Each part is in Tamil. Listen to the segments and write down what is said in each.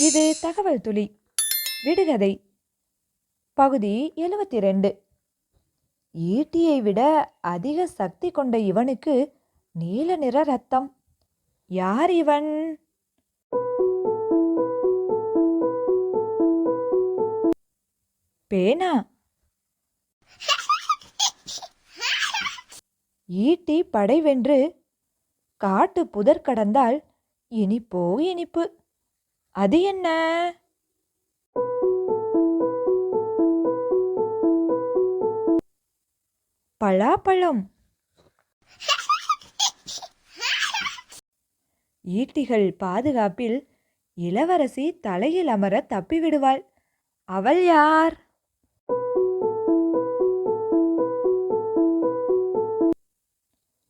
இது தகவல் துளி. விடுகதை. பகுதி எழுபத்தி ரெண்டு ஈட்டியை விட அதிக சக்தி கொண்ட இவனுக்கு நீல நிற ரத்தம். யார் இவன்? பேனா. ஈட்டி படை வென்று காட்டு புதர் கடந்தால் இனிப்போ இனிப்பு. அது என்ன? பலாப்பழம். ஈட்டிகள் பாதுகாப்பில் இளவரசி தலையில் அமர தப்பிவிடுவாள். அவள் யார்?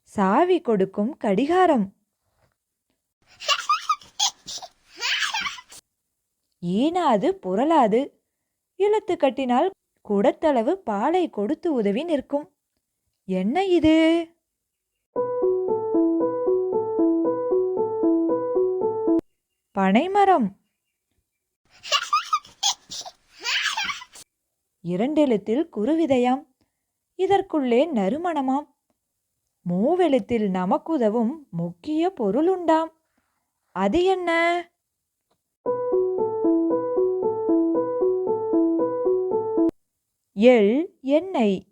சாவி கொடுக்கும் கடிகாரம். ஈனாது புரளாது. இழுத்து கட்டினால் குடத்தளவு பாலை கொடுத்து உதவி நிற்கும். என்ன இது? பனைமரம். இரண்டெழுத்தில் குருவிதயாம். இதற்குள்ளே நறுமணமாம். மூவெழுத்தில் நமக்குதவும் முக்கிய பொருளுண்டாம். அது என்ன? எள் எண்ணெய்.